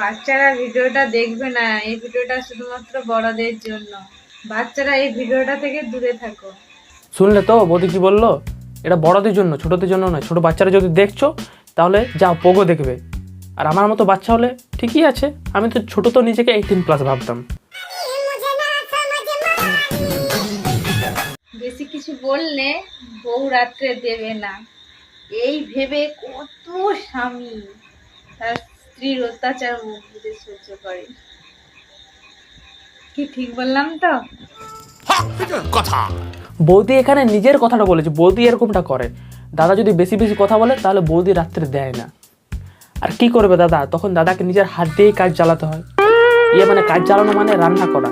বাচ্চারা ভিডিওটা দেখবে না এই ভিডিওটা শুধুমাত্র বড়দের জন্য। বাচ্চারা এই ভিডিওটা থেকে দূরে থাকো। শুনলে তো বৌদি কি বলল? এটা বড়দের জন্য ছোটদের জন্য নয়। ছোট বাচ্চারা যদি দেখছ তাহলে যাও পোগো দেখবে। আর আমার মতো বাচ্চা হলে ঠিকই আছে। আমি তো ছোট তো নিজেকে এইটিন প্লাস ভাবতাম। বেশি কিছু বললে বউ রাত্রে দেবে না। এই ভেবে কত স্বামী। তার স্ত্রীর অত্যাচার মুখ বুঝে সহ্য করে। কি ঠিক বললাম তো? বৌদি এখানে নিজের কথাটা বলেছে বৌদি এরকমটা করে। দাদা যদি বেশি বেশি কথা বলে তাহলে বৌদি রাত্রে দেয় না। আর কি করবে দাদা? তখন দাদাকে নিজের হাত দিয়েই কাজ চালাতে হয়। ইয়ে মানে কাজ চালানো মানে রান্না করা।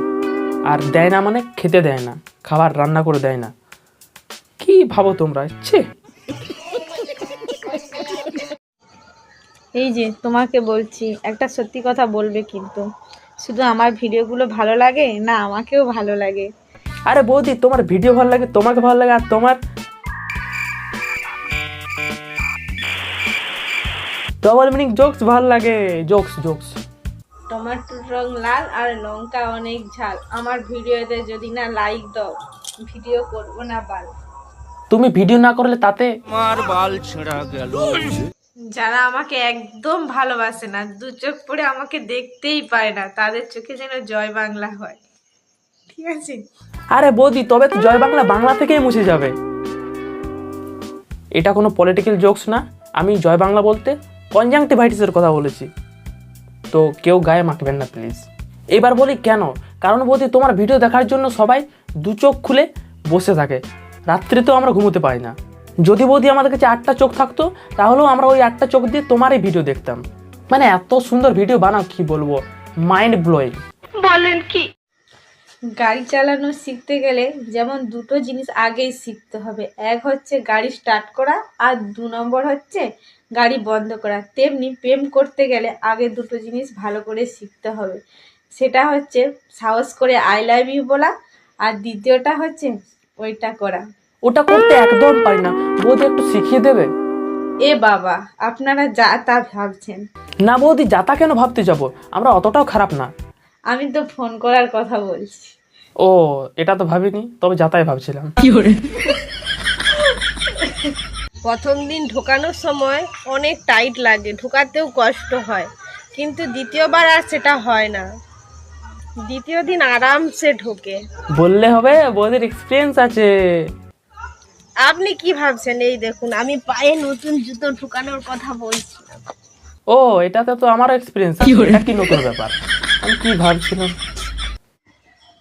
আর দেয় না মানে খেতে দেয় না। খাবার রান্না করে দেয় না। কি ভাবো তোমরা? ছে। এই যে তোমাকে বলছি একটা সত্যি কথা বলবে কিন্তু। শুধু আমার ভিডিওগুলো ভালো লাগে না আমাকেও ভালো লাগে? আরে বৌদি তোমার ভিডিও ভালো লাগে তোমাকে ভালো লাগে আর তোমার ডবল মিনিং জোকস ভালো লাগে জোকস জোকস টমেটোর রং লাল আর লঙ্কা অনেক ঝাল। আমার ভিডিওতে যদি না লাইক দাও ভিডিও করব না বাল। তুমি ভিডিও না করলে তাতে যারা আমাকে একদম ভালোবাসে না, দু চোখ পড়ে আমাকে দেখতেই পায় না, তাদের চোখে যেন জয় বাংলা হয়। ঠিক আছে? আরে বৌদি, তবে তো জয় বাংলা বাংলা থেকেই মুছে যাবে। এটা কোনো পলিটিক্যাল জোকস না। আমি জয় বাংলা বলতে কনজাংটিভাইটিসের কথা বলেছি। তো কেউ গায়ে মাখবেন না প্লিজ এবার বলি কেন? কারণ বৌদি, তোমার ভিডিও দেখার জন্য সবাই দু চোখ খুলে বসে থাকে। রাত্রে তো আমরা ঘুমোতে পারি না। যদি বৌদি আমাদের কাছে আটটা চোখ থাকতো তাহলেও আমরা ওই আটটা চোখ দিয়ে তোমারই ভিডিও দেখতাম। মানে এত সুন্দর ভিডিও বানাও কি বলব? মাইন্ড ব্লোয়িং বলেন কি? গাড়ি চালানো শিখতে গেলে যেমন দুটো জিনিস আগেই শিখতে হবে। এক হচ্ছে গাড়ি স্টার্ট করা আর দু নম্বর হচ্ছে গাড়ি বন্ধ করা। তেমনি প্রেম করতে গেলে আগে দুটো জিনিস ভালো করে শিখতে হবে। সেটা হচ্ছে সাহস করে আই লাভ ইউ বলা আর দ্বিতীয়টা হচ্ছে ওইটা করা। ওটা করতে একদম পারি না। বৌদি একটু শিখিয়ে দেবে? এ বাবা আপনারা যা তা ভাবছেন। না বৌদি যাতা কেন ভাবতে যাব? আমরা অতটাও খারাপ না। আমি তো ফোন করার কথা বলছি। ও এটা তো ভাবিনি তবে যাতাই ভাবছিলাম। প্রথম দিন ঢোকানোর সময় অনেক টাইট লাগে ঢোকাতেও কষ্ট হয়। কিন্তু দ্বিতীয়বার আর সেটা হয় না। দ্বিতীয় দিন আরামসে ঢোকে। বললে হবে বৌদির এক্সপিরিয়েন্স আছে। আপনি কি ভাবছেন? এই দেখুন আমি পায়ে নতুন জুতো ঢুকানোর কথা বলছি। ও এটাতে তো আমারও এক্সপিরিয়েন্স এটা কি নতুন ব্যাপার? আমি কি ভাবছিলাম?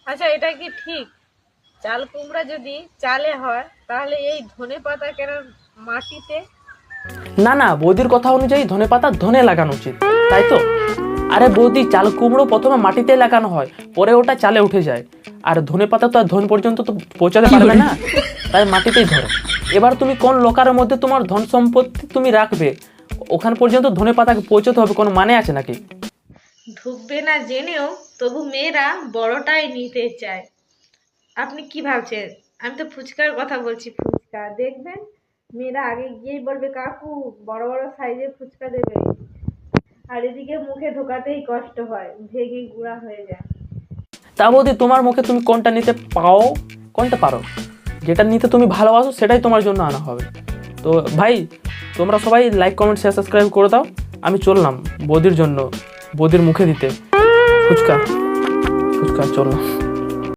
আচ্ছা এটা কি ঠিক? চাল কুমড়া যদি চালে হয় তাহলে এই ধনে পাতা কেন মাটিতে? না না বৌদির কথা অনুযায়ী ধনে পাতা ধনে লাগানো উচিত। তাই তো? আরে বৌদি চাল কুমড়ো প্রথমে মাটিতে লাগানো হয় পরে ওটা চালে উঠে যায়। আর ধনে পাতা তো আর ধন পর্যন্ত তো পৌঁছাতে পারবে না তাই মাটিতেই ধরে। এবার তুমি কোন লোকারের মধ্যে তোমার ধন সম্পত্তি তুমি রাখবে ওখান পর্যন্ত ধনে পাতাকে পৌঁছতে হবে কোনো মানে আছে নাকি? ঢুকবে না জেনেও তবু মেয়েরা বড়টাই নিতে চায়। আপনি কি ভাবছেন? আমি তো ফুচকার কথা বলছি ফুচকা। দেখবেন মেয়েরা আগে গিয়েই বলবে কাকু বড় বড় সাইজের ফুচকা দেবে। আর এদিকে মুখে ঢোকাতেই কষ্ট হয় ভেঙে গুঁড়া হয়ে যায়। তা বৌদি, তোমার মুখে তুমি কোনটা নিতে পাও? কোনটা পারো? যেটা নিতে তুমি ভালোবাসো, সেটাই তোমার জন্য আনা হবে। তো ভাই, তোমরা সবাই লাইক কমেন্ট শেয়ার সাবস্ক্রাইব করে দাও। আমি চললাম বৌদির জন্য, বৌদির মুখে দিতে। ফুচকা। ফুচকা চললাম